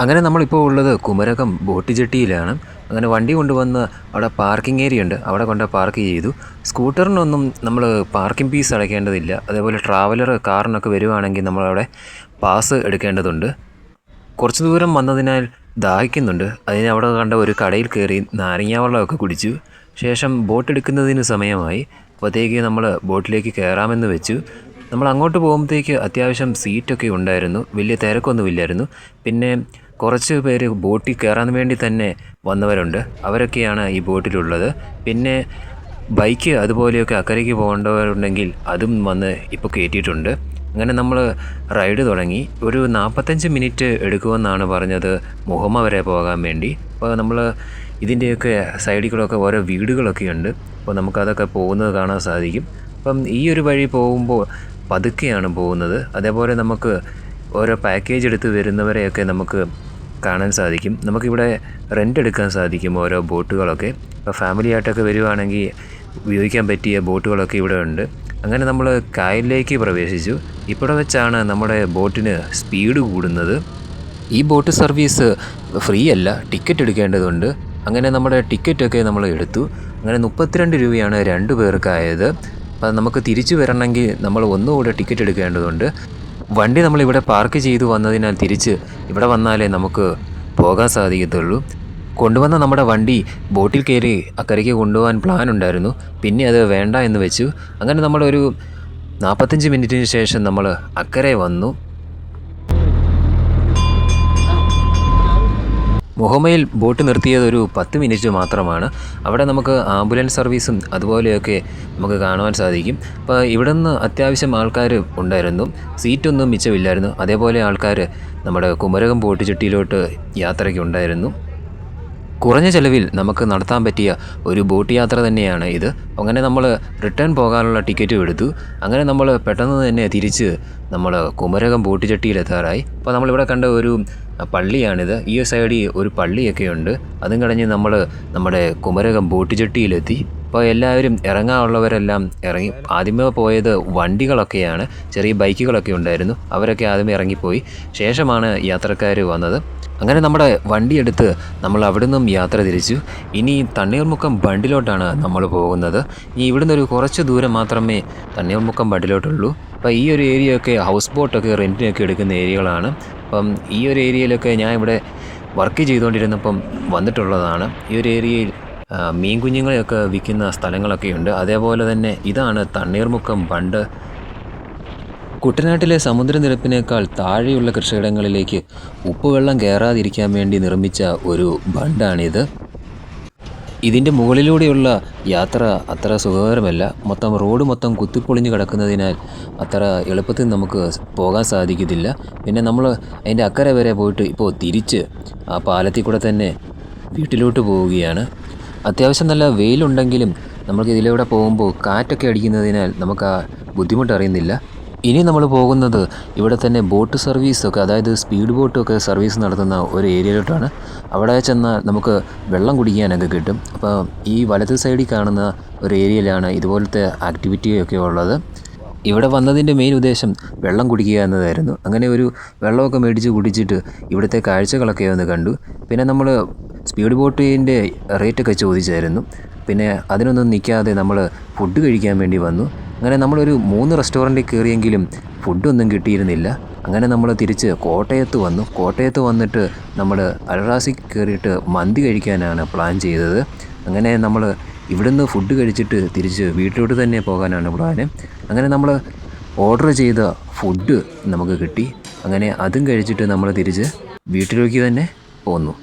അങ്ങനെ നമ്മളിപ്പോൾ ഉള്ളത് കുമരകം ബോട്ട് ജെട്ടിയിലാണ് അങ്ങനെ വണ്ടി കൊണ്ടുവന്ന് അവിടെ പാർക്കിംഗ് ഏരിയ ഉണ്ട്. അവിടെ കൊണ്ട് പാർക്ക് ചെയ്തു. സ്കൂട്ടറിനൊന്നും നമ്മൾ പാർക്കിംഗ് ഫീസ് അടയ്ക്കേണ്ടതില്ല. അതേപോലെ ട്രാവലർ കാറിനൊക്കെ വരുവാണെങ്കിൽ നമ്മളവിടെ പാസ് എടുക്കേണ്ടതുണ്ട്. കുറച്ച് ദൂരം വന്നതിനാൽ ദാഹിക്കുന്നുണ്ട്. അതിന് അവിടെ കണ്ട ഒരു കടയിൽ കയറി നാരങ്ങ വെള്ളമൊക്കെ കുടിച്ചു. ശേഷം ബോട്ട് എടുക്കുന്നതിന് സമയമായി. അപ്പോഴത്തേക്ക് നമ്മൾ ബോട്ടിലേക്ക് കയറാമെന്ന് വെച്ചു. നമ്മൾ അങ്ങോട്ട് പോകുമ്പോഴത്തേക്ക് അത്യാവശ്യം സീറ്റൊക്കെ ഉണ്ടായിരുന്നു. വലിയ തിരക്കൊന്നുമില്ലായിരുന്നു. പിന്നെ കുറച്ച് പേര് ബോട്ടിൽ കയറാൻ വേണ്ടി തന്നെ വന്നവരുണ്ട്. അവരൊക്കെയാണ് ഈ ബോട്ടിലുള്ളത്. പിന്നെ ബൈക്ക് അതുപോലെയൊക്കെ അക്കരയ്ക്ക് പോകേണ്ടവരുണ്ടെങ്കിൽ അതും വന്ന് ഇപ്പോൾ കയറ്റിയിട്ടുണ്ട് അങ്ങനെ നമ്മൾ റൈഡ് തുടങ്ങി. ഒരു നാൽപ്പത്തഞ്ച് മിനിറ്റ് എടുക്കുമെന്നാണ് പറഞ്ഞത് മുഹമ്മ വരെ പോകാൻ വേണ്ടി. അപ്പോൾ നമ്മൾ ഇതിന്റെയൊക്കെ സൈഡിൽ കൂടെയൊക്കെ ഓരോ വീടുകളൊക്കെ ഉണ്ട്. അപ്പോൾ നമുക്കതൊക്കെ പോകുന്നത് കാണാൻ സാധിക്കും. അപ്പം ഈ ഒരു വഴി പോകുമ്പോൾ പതുക്കെയാണ് പോകുന്നത്. അതേപോലെ നമുക്ക് ഓരോ പാക്കേജ് എടുത്ത് വരുന്നവരെയൊക്കെ നമുക്ക് കാണാൻ സാധിക്കും. നമുക്കിവിടെ റെന്റ് എടുക്കാൻ സാധിക്കും ഓരോ ബോട്ടുകളൊക്കെ. ഇപ്പോൾ ഫാമിലി ആയിട്ടൊക്കെ വരുവാണെങ്കിൽ ഉപയോഗിക്കാൻ പറ്റിയ ബോട്ടുകളൊക്കെ ഇവിടെ ഉണ്ട്. അങ്ങനെ നമ്മൾ കായലിലേക്ക് പ്രവേശിച്ചു. ഇവിടെ വെച്ചാണ് നമ്മുടെ ബോട്ടിന് സ്പീഡ് കൂടുന്നത്. ഈ ബോട്ട് സർവീസ് ഫ്രീ അല്ല ടിക്കറ്റ് എടുക്കേണ്ടതുണ്ട്. അങ്ങനെ നമ്മുടെ ടിക്കറ്റൊക്കെ നമ്മൾ എടുത്തു. അങ്ങനെ മുപ്പത്തിരണ്ട് രൂപയാണ് രണ്ട് പേർക്കായത്. അപ്പം നമുക്ക് തിരിച്ചു വരണമെങ്കിൽ നമ്മൾ ഒന്നുകൂടെ ടിക്കറ്റ് എടുക്കേണ്ടതുണ്ട്. വണ്ടി നമ്മളിവിടെ പാർക്ക് ചെയ്തു വന്നതിനാൽ തിരിച്ച് ഇവിടെ വന്നാലേ നമുക്ക് പോകാൻ സാധിക്കത്തുള്ളൂ. കൊണ്ടുവന്ന നമ്മുടെ വണ്ടി ബോട്ടിൽ കയറി അക്കരയ്ക്ക് കൊണ്ടുപോകാൻ പ്ലാൻ ഉണ്ടായിരുന്നു. പിന്നെ അത് വേണ്ട എന്ന് വെച്ചു. അങ്ങനെ നമ്മളൊരു നാൽപ്പത്തഞ്ച് മിനിറ്റിന് ശേഷം നമ്മൾ അക്കരെ വന്നു. മുഹമ്മയിൽ ബോട്ട് നിർത്തിയത് ഒരു പത്ത് മിനിറ്റ് മാത്രമാണ്. അവിടെ നമുക്ക് ആംബുലൻസ് സർവീസും അതുപോലെയൊക്കെ നമുക്ക് കാണുവാൻ സാധിക്കും. അപ്പോൾ ഇവിടെ നിന്ന് അത്യാവശ്യം ആൾക്കാർ ഉണ്ടായിരുന്നു. സീറ്റൊന്നും മിച്ചമില്ലായിരുന്നു. അതേപോലെ ആൾക്കാർ നമ്മുടെ കുമരകം ബോട്ട് ചുട്ടിയിലോട്ട് യാത്രയ്ക്ക് ഉണ്ടായിരുന്നു. കുറഞ്ഞ ചിലവിൽ നമുക്ക് നടത്താൻ പറ്റിയ ഒരു ബോട്ട് യാത്ര തന്നെയാണ് ഇത്. അങ്ങനെ നമ്മൾ റിട്ടേൺ പോകാനുള്ള ടിക്കറ്റും എടുത്തു. അങ്ങനെ നമ്മൾ പെട്ടെന്ന് തന്നെ തിരിച്ച് നമ്മൾ കുമരകം ബോട്ട് ചട്ടിയിലെത്താറായി. അപ്പോൾ നമ്മളിവിടെ കണ്ട ഒരു പള്ളിയാണിത്. ഈ സൈഡിൽ ഒരു പള്ളിയൊക്കെ ഉണ്ട് അതും കഴിഞ്ഞ് നമ്മൾ നമ്മുടെ കുമരകം ബോട്ടുചെട്ടിയിലെത്തി അപ്പോൾ എല്ലാവരും ഇറങ്ങാനുള്ളവരെല്ലാം ഇറങ്ങി. ആദ്യമേ പോയത് വണ്ടികളൊക്കെയാണ്. ചെറിയ ബൈക്കുകളൊക്കെ ഉണ്ടായിരുന്നു. അവരൊക്കെ ആദ്യമേ ഇറങ്ങിപ്പോയി. ശേഷമാണ് യാത്രക്കാർ വന്നത്. അങ്ങനെ നമ്മുടെ വണ്ടിയെടുത്ത് നമ്മൾ അവിടെ നിന്നും യാത്ര തിരിച്ചു. ഇനി തണ്ണീർമുക്കം ബണ്ടിലോട്ടാണ് നമ്മൾ പോകുന്നത്. ഇനി ഇവിടുന്ന് ഒരു കുറച്ച് ദൂരം മാത്രമേ തണ്ണീർമുക്കം ബണ്ടിലോട്ടുള്ളൂ. അപ്പോൾ ഈ ഒരു ഏരിയ ഒക്കെ ഹൗസ് ബോട്ടൊക്കെ റെന്റിനൊക്കെ എടുക്കുന്ന ഏരിയകളാണ് അപ്പം ഈ ഒരു ഏരിയയിലൊക്കെ ഞാൻ ഇവിടെ വർക്ക് ചെയ്തുകൊണ്ടിരുന്നപ്പം വന്നിട്ടുള്ളതാണ്. ഈ ഒരു ഏരിയയിൽ മീൻ കുഞ്ഞുങ്ങളെയൊക്കെ വിൽക്കുന്ന സ്ഥലങ്ങളൊക്കെയുണ്ട് അതേപോലെ തന്നെ ഇതാണ് തണ്ണീർമുക്കം. പണ്ട് കുട്ടനാട്ടിലെ സമുദ്രനിരപ്പിനേക്കാൾ താഴെയുള്ള കൃഷിയിടങ്ങളിലേക്ക് ഉപ്പുവെള്ളം കയറാതിരിക്കാൻ വേണ്ടി നിർമ്മിച്ച ഒരു ബണ്ടാണിത്. ഇതിന്റെ മുകളിലൂടെയുള്ള യാത്ര അത്ര സുഖകരമല്ല. മൊത്തം റോഡ് മൊത്തം കുത്തിപ്പൊളിഞ്ഞ് കിടക്കുന്നതിനാൽ അത്ര എളുപ്പത്തിൽ നമുക്ക് പോകാൻ സാധിക്കത്തില്ല. പിന്നെ നമ്മൾ അതിന്റെ അക്കരെ വരെ പോയിട്ട് ഇപ്പോൾ തിരിച്ച് ആ പാലത്തിൽ കൂടെ തന്നെ വീട്ടിലോട്ട് പോവുകയാണ്. അത്യാവശ്യം നല്ല വെയിലുണ്ടെങ്കിലും നമുക്ക് ഇതിലൂടെ പോകുമ്പോൾ കാറ്റൊക്കെ അടിക്കുന്നതിനാൽ നമുക്ക് ആ ബുദ്ധിമുട്ട് അറിയുന്നില്ല. ഇനി നമ്മൾ പോകുന്നത് ഇവിടെ തന്നെ ബോട്ട് സർവീസൊക്കെ അതായത് സ്പീഡ് ബോട്ടൊക്കെ സർവീസ് നടത്തുന്ന ഒരു ഏരിയയിലോട്ടാണ് അവിടെ ചെന്നാൽ നമുക്ക് വെള്ളം കുടിക്കാനൊക്കെ കിട്ടും. അപ്പോൾ ഈ വലത് സൈഡിൽ കാണുന്ന ഒരു ഏരിയയിലാണ് ഇതുപോലത്തെ ആക്ടിവിറ്റിയൊക്കെ ഉള്ളത്. ഇവിടെ വന്നതിന്റെ മെയിൻ ഉദ്ദേശം വെള്ളം കുടിക്കുക എന്നതായിരുന്നു. അങ്ങനെ ഒരു വെള്ളമൊക്കെ മേടിച്ച് കുടിച്ചിട്ട് ഇവിടുത്തെ കാഴ്ചകളൊക്കെ ഒന്ന് കണ്ടു. പിന്നെ നമ്മൾ സ്പീഡ് ബോട്ടിന്റെ റേറ്റൊക്കെ ചോദിച്ചായിരുന്നു. പിന്നെ അതിനൊന്നും നിൽക്കാതെ നമ്മൾ ഫുഡ് കഴിക്കാൻ വേണ്ടി വന്നു. അങ്ങനെ നമ്മളൊരു മൂന്ന് റെസ്റ്റോറന്റിൽ കയറിയെങ്കിലും ഫുഡൊന്നും കിട്ടിയിരുന്നില്ല. അങ്ങനെ നമ്മൾ തിരിച്ച് കോട്ടയത്ത് വന്നു. കോട്ടയത്ത് വന്നിട്ട് നമ്മൾ അൽറാസിൽ കയറിയിട്ട് മന്തി കഴിക്കാനാണ് പ്ലാൻ ചെയ്തത്. അങ്ങനെ നമ്മൾ ഇവിടുന്ന് ഫുഡ് കഴിച്ചിട്ട് തിരിച്ച് വീട്ടിലോട്ട് തന്നെ പോകാനാണ് പ്ലാന് അങ്ങനെ നമ്മൾ ഓർഡർ ചെയ്ത ഫുഡ് നമുക്ക് കിട്ടി. അങ്ങനെ അതും കഴിച്ചിട്ട് നമ്മൾ തിരിച്ച് വീട്ടിലേക്ക് തന്നെ പോന്നു.